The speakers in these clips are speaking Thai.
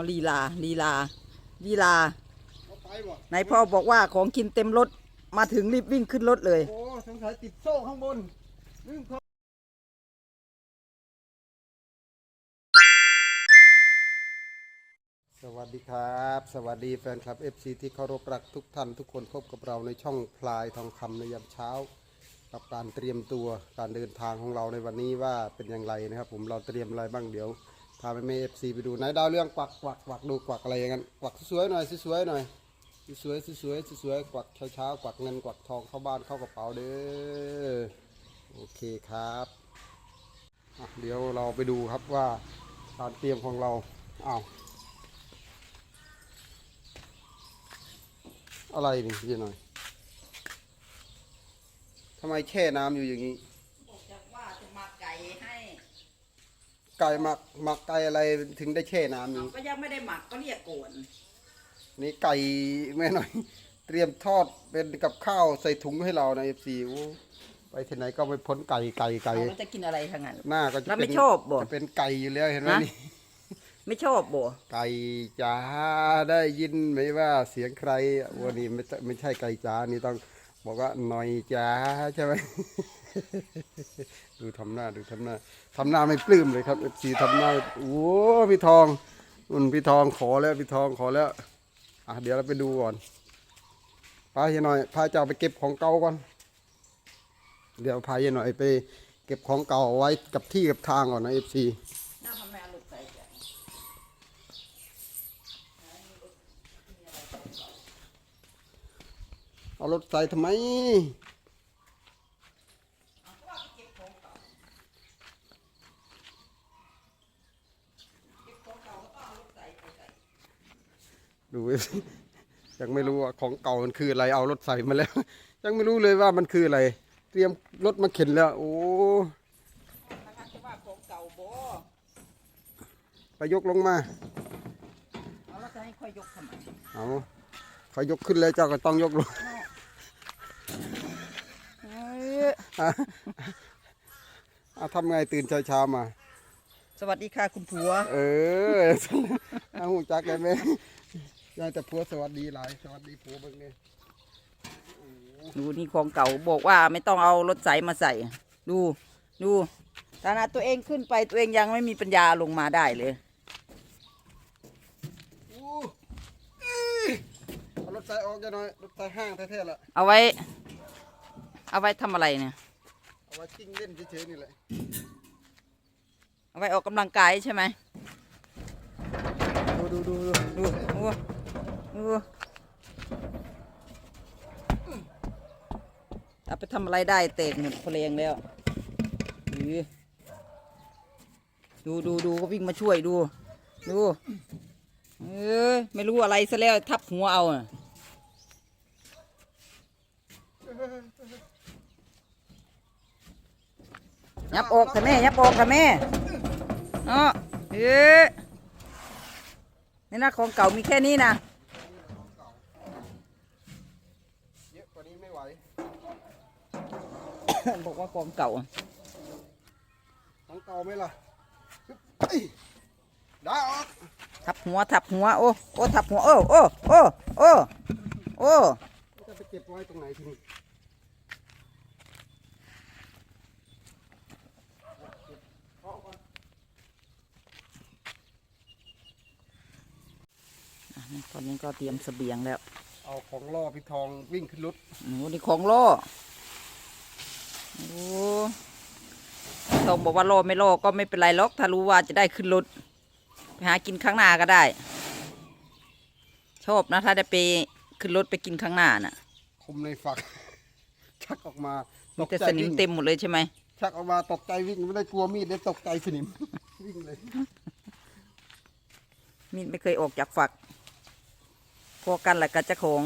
เอาลีลาลีลาลีลาเอาไปบ่ไหนพ่อบอกว่าของกินเต็มรถมาถึงรีบวิ่งขึ้นรถเลย โอ้สงสัยติดโซ่ข้างบนลืมเขาสวัสดีครับ สวัสดีแฟนคลับ FC ที่เคารพรักทุกท่านทุกคนพบกับเราในช่องพลายทองคำในยามเช้า กับการเตรียมตัวการเดินทางของเราในวันนี้ว่าเป็นอย่างไรนะครับ ผมเราเตรียมอะไรบ้างเดี๋ยว พาไปเมเอฟซีไปดูไหนดาวเรื่องกวักกวักกวักดูกวักอะไรอย่างนั้นกวักสวยหน่อยสวยหน่อยสวยสวยสวยกวักเช้าๆกวักเงินกวักทองเข้าบ้านเข้ากระเป๋าเด้อโอเคครับเดี๋ยวเราไปดูครับว่าการเตรียมของเราเอาอะไรนี่พี่หน่อยทำไมแช่น้ำอยู่อย่างนี้ บอกจากว่าจะมาไก่ให้ ไก่หมักหมักไก่อะไรถึงได้แช่น้ำอยู่ก็ยังไม่ได้หมักก็เรียกโกนนี่ไก่แม่หน่อย เตรียมทอดเป็นกับข้าวใส่ถุงให้เราในเอฟซีไปที่ไหนก็ไม่พ้นไก่ไก่ไก่เอาแล้วจะกินอะไรทางนั้นหน้าก็จะแล้วไม่เป็นชอบบ่จะเป็นไก่อยู่แล้วเห็นไหมฮะนี่ไม่ชอบบ่ไก่จ๋าได้ยินไหมว่าเสียงใครวันนี้ไม่ใช่ไม่ใช่ไก่จ๋านี่ต้อง บอกว่าหน่อยจ๋าใช่ไหม ดูทำหน้าดูทำหน้าทำหน้าไม่ปลื้มเลยครับเอฟซีทำหน้าโอ้พี่ทองอุ่นพี่ทองขอแล้วพี่ทองขอแล้ว อะเดี๋ยวเราไปดูก่อนพาเฮียหน่อยพาเจ้าไปเก็บของเก่าก่อน เดี๋ยวพาเฮียหน่อยไป เก็บของเก่าเอาไว้กับที่กับทางก่อนนะเอฟซี หน้าทำไมเอาลูกใส่ใจ เอารถใส่ทำไม ดูสิยังไม่รู้ว่าของเก่ามันคืออะไร เอารถใส่มาแล้ว ยังไม่รู้เลยว่ามันคืออะไร เตรียมรถมาเข็นแล้ว โอ้นะคะจะว่าของเก่าบ่ไปยกลงมา เอาแล้วจะให้ค่อยยกทำไมเอาเขายกขึ้นแล้วเจ้าก็ต้องยกลง เอ้ย เอาทำไงตื่นเช้าๆมา สวัสดีค่ะคุณผัว เออเอาหูจักเลยไหมยายแต่ผัวสวัสดีหลาย สวัสดีผัวเบิ่งเนี่ยดูนี่ของเก่าบอกว่าไม่ต้องเอารถใสมาใส่ ดู ดูฐานะตัวเองขึ้นไปตัวเองยังไม่มีปัญญาลงมาได้เลยอู้เอารถไฟออกจะหน่อยรถไฟห้างแท้ๆละเอาไว้ เอาไว้ทำอะไรเนี่ย เอาไว้กิ้งเล่นเฉยๆนี่แหละ เอาไว้ออกกำลังกายใช่ไหมดูดูดูดูดูดูเอาไปทำอะไรได้เตกหมดเพลงแล้วอื้อดูดูดูก็วิ่งมาช่วยดู ดู เออไม่รู้อะไรซะแล้วทับหัวเอาน่ะ ยับออกค่ะแม่ยับออกค่ะแม่เนาะเอ๊ะนี่นะของเก่ามีแค่นี้นะเยอะกว่านี้ไม่ไหวบอกว่าของเก่าของเก่าไหมล่ะเฮ้ยได้ออกทับหัวทับหัวโอ้โอ้ทับหัวโอ้โอ้โอ้โอ้โอ้จะไปเก็บไว้ตรงไหนทีนี้ ตอนนี้ก็เตรียมเสบียงแล้ว เอาของล่อพี่ทองวิ่งขึ้นรถโอ้นี่ของล่อโอ้ต้องบอกว่าล่อไม่ล่อก็ไม่เป็นไรหรอก ถ้ารู้ว่าจะได้ขึ้นรถไปหากินข้างหน้าก็ได้ ชอบนะ ถ้าได้ไปขึ้นรถไปกินข้างหน้าน่ะ คมในฝัก ชักออกมาตมีกแต่ใจสนิมวิ่งเต็มหมดเลยใช่ไหม ชักออกมาตกใจวิ่งไม่ได้กลัวมีดเลยตกใจสนิม วิ่งเลย มีดไม่เคยออกจากฝัก พอกันแหละกับเจ้าของ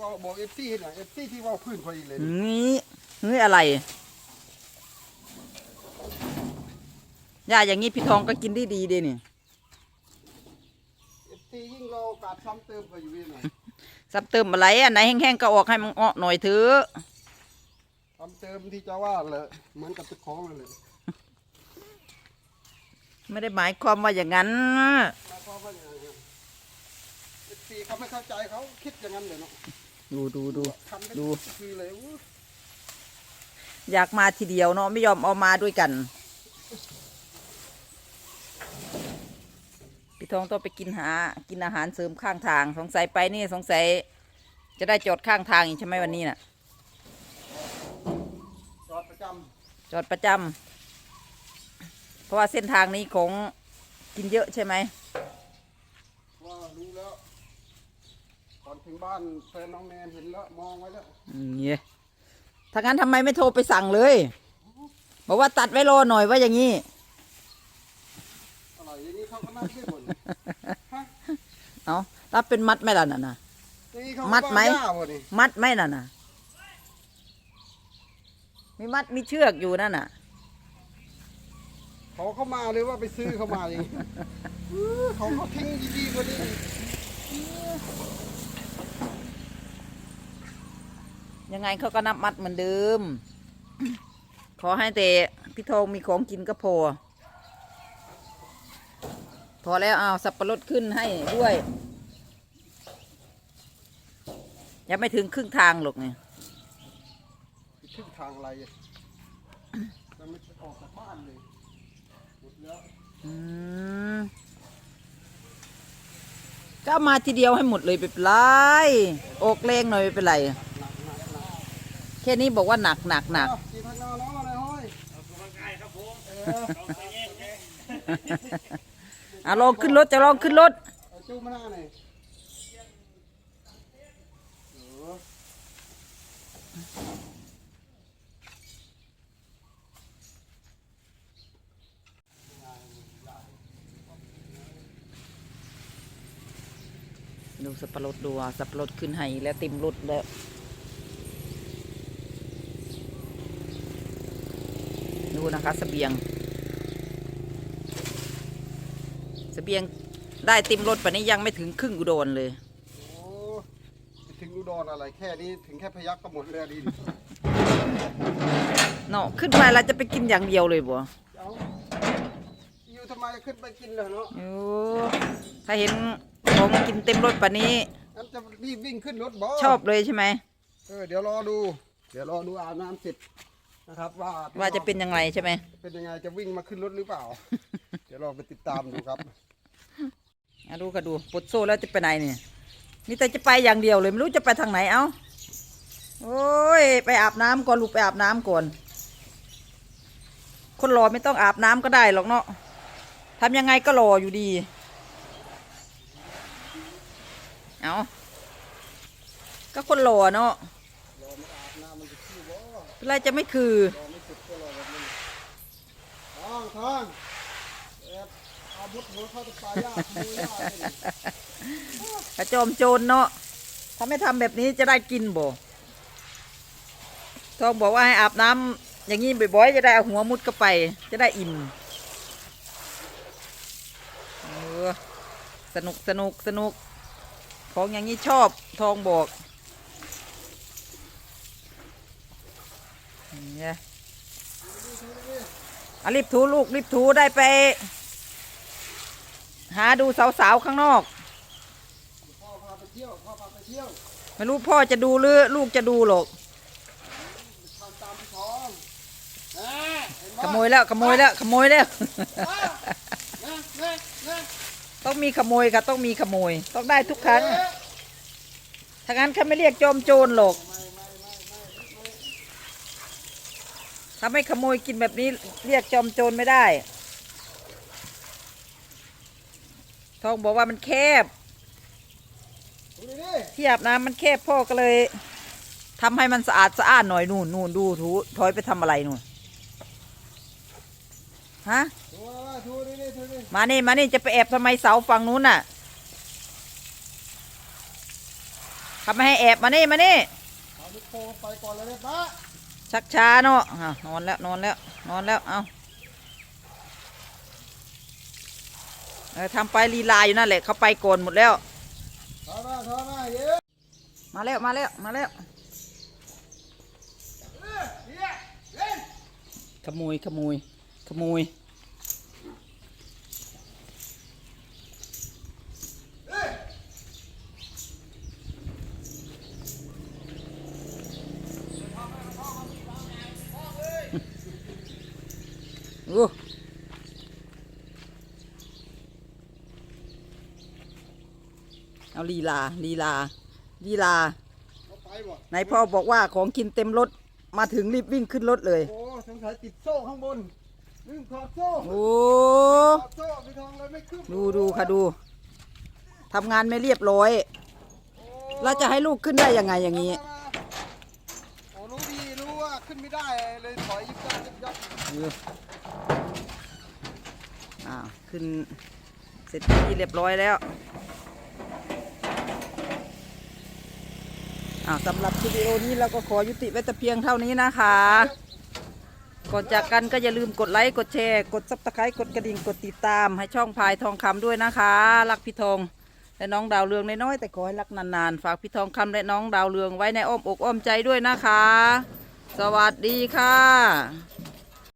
ว่าบอกเอฟซีหน่อยเอฟซีที่ว่าพื้นพอดีเลยนี่นี่อะไรย่าอย่างนี้พี่ทองก็กินได้ดีเด้นี่เอฟซียิ่งเรากาสซ้ำเติมไปอยู่นี่หน่อยซับเติมอะไรอันไหนแห้งๆก็ออกให้มันเงาะหน่อยเถอะซ้ำเติมที่จะว่าเลยเหมือนกับตะของเลยไม่ได้หมายความว่าอย่างนั้นหมายความว่าอย่างไร ซีเขาไม่เข้าใจเขาคิดอย่างนั้นเลยเนาะดูดูดูทำเป็นดูทีเลยอู้อยากมาทีเดียวเนาะไม่ยอมเอามาด้วยกัน พี่ทองต้องไปกินหา กินอาหารเสริมข้างทาง สงสัยไปนี่สงสัยจะได้จอดข้างทางอีกใช่ไหมวันนี้น่ะ จอดประจจอดประจำเพราะว่าเส้นทางนี้ของกินเยอะใช่ไหมำว่ารู้แล้ว ก่อนถึงบ้านแฟนน้องแนนเห็นแล้วมองไว้แล้วอืมเนี่ยถ้างั้นทำไมไม่โทรไปสั่งเลย บอกว่าตัดไว้รอหน่อยว่าอย่างนี้ อร่อยอย่างนี้เขาก็นั่งได้หมดฮะเอารับเป็นมัดไหมล่ะน่ะนะ อย่างนี้เขามัดไหมว่าย่าบ่นี่มัดไหมน่ะนะมีมัดมีเชือกอยู่นั่นน่ะ เขาเข้ามาหรือว่าไปซื้อเข้ามาอย่างนี้อื้อเขาเขาทิ้งดีๆกว่านี้อีก ยังไงเขาก็นับมัดเหมือนเดิม ขอให้แต่พี่ทองมีของกินก็พอ พอแล้วเอาสับปะรดขึ้นให้ด้วย ยังไม่ถึงครึ่งทางหรอกเนี่ยครึ่งทางอะไรอะยังไม่ออกจากบ้านเลยหมดแล้วอืมก็เอามาทีเดียวให้หมดเลยไปเป็นไรออกแรงหน่อยไม่เป็นไร แค่นี้บอกว่าหนักหนักหนักอ้าวกินข้างนอกน้องอะไรห้อยอะลองขึ้นรถจะลองขึ้นรถเอาจูมาหน้าหน่อยเออดูสับปะรดดูอะสับปะรดขึ้นให้แล้วเต็มรถแล้ว นะคะเสบียงเสบียงได้เต็มรถปะนี้ยังไม่ถึงครึ่งอุดรเลย โอ้จะถึงอุดรอะไรแค่นี้ถึงแค่พยักก็หมดแล้วดิเนาะขึ้นไปเราจะไปกินอย่างเดียวเลยบ่เอาอยู่ทำไมขึ้นไปกินเลยเนาะโอ้ถ้าเห็นของกินเต็มรถปะนี้งั้นจะรีบวิ่งขึ้นรถบอชอบเลยใช่ไหมเออเดี๋ยวรอดู เดี๋ยวรอดูอาบน้ำเสร็จ นะครับว่าว่าจะเป็นยังไงใช่ไหมเป็นยังไงจะวิ่งมาขึ้นรถหรือเปล่า เดี๋ยวเราไปติดตามดูครับอะดูก็ดูปลดโซ่แล้วจะไปไหนเนี่ยนี่แต่จะไปอย่างเดียวเลยไม่รู้จะไปทางไหนเอ้าโอ้ยไปอาบน้ำก่อนลูกไปอาบน้ำก่อนคนรอไม่ต้องอาบน้ำก็ได้หรอกเนาะทำยังไงก็รออยู่ดี เอาก็คนรอเนาะ รอไม่อาบน้ำมันจะขี้บ่ เป็นไรจะไม่คือรอไม่สุดก็รอแบบนี้ทองทองแอบเอาบุดหัวเข้าตะปายาขโมยยาเลยนี่กระโจมโจรเนาะถ้าไม่ทำแบบนี้จะได้กินบ่ทองบอกว่าให้อาบน้ำอย่างนี้บ่อยๆจะได้เอาหัวมุดเข้าไป จะได้อิ่มเออสนุกสนุกสนุกของอย่างนี้ชอบทองบอก เนี่ยอะรีบถูลูกรีบถูได้ไป หาดูสาวๆข้างนอก พ่อพาไปเที่ยวพ่อพาไปเที่ยวไม่รู้พ่อจะดูหรือลูกจะดูหรอกทำตามท้องแน่เห็นขบ่โมยแล้วขโมยแล้วขโมยแล้วแน่แน่แน่ต้องมีขโมยค่ะต้องมีขโมย ต้องได้ทุกครั้งถ้างั้นเขาไม่เรียกโจมโจรหรอก ถ้าไม่ขโมยกินแบบนี้เรียกจอมโจรไม่ได้ ทองบอกว่ามันแคบ ที่อาบน้ำมันแคบพ่อก็เลยทำให้มันสะอาดสะอาดหน่อยนู่นนู่นดูถูถอยไปทำอะไรนู่นฮะมานี่มานี่จะไปแอบทำไมเสาฝั่งนู้นน่ะทำไมให้แอบมานี่มานี่เอาลูกโป่งไปก่อนเลยนะป้า ชักช้าเนาะนอนแล้วนอนแล้วนอนแล้วเอาเออทำไปลีลาอยู่นั่นแหละเขาไปโกนหมดแล้วมาถอยมาเยอะมาแล้วมาแล้วมาแล้วเฮ้ยขโมยขโมยขโมย ลีลาลีลาลีลาเอาไปบ่ไหนพ่อบอกว่าของกินเต็มรถมาถึงรีบวิ่งขึ้นรถเลย โอ้สงสัยติดโซ่ข้างบนลืมถอดโซ่โอ้ถอดโซ่พี่ทองเลยไม่ขึ้นดูดูค่ะดูทำงานไม่เรียบร้อยโอ้แล้วจะให้ลูกขึ้นได้ยังไงอย่างนี้มามาโอ้รู้ดีรู้ว่าขึ้นไม่ได้เลยถอยยิบยับยิบยับอ่าขึ้นเสร็จเป็นที่เรียบร้อยแล้วอ่า สำหรับวิดีโอนี้เราก็ขอยุติไว้แต่เพียงเท่านี้นะคะ ก่อนจากกันก็อย่าลืมกดไลค์ กดแชร์ กดซับสไครต์กดกระดิ่ง กดติดตาม ให้ช่องพายทองคำด้วยนะคะ รักพี่ทองและน้องดาวเรืองน้อยๆแต่ขอให้รักนานๆ ฝากพี่ทองคำและน้องดาวเรืองไว้ในอ้อมอกอ้อมใจด้วยนะคะ สวัสดีค่ะ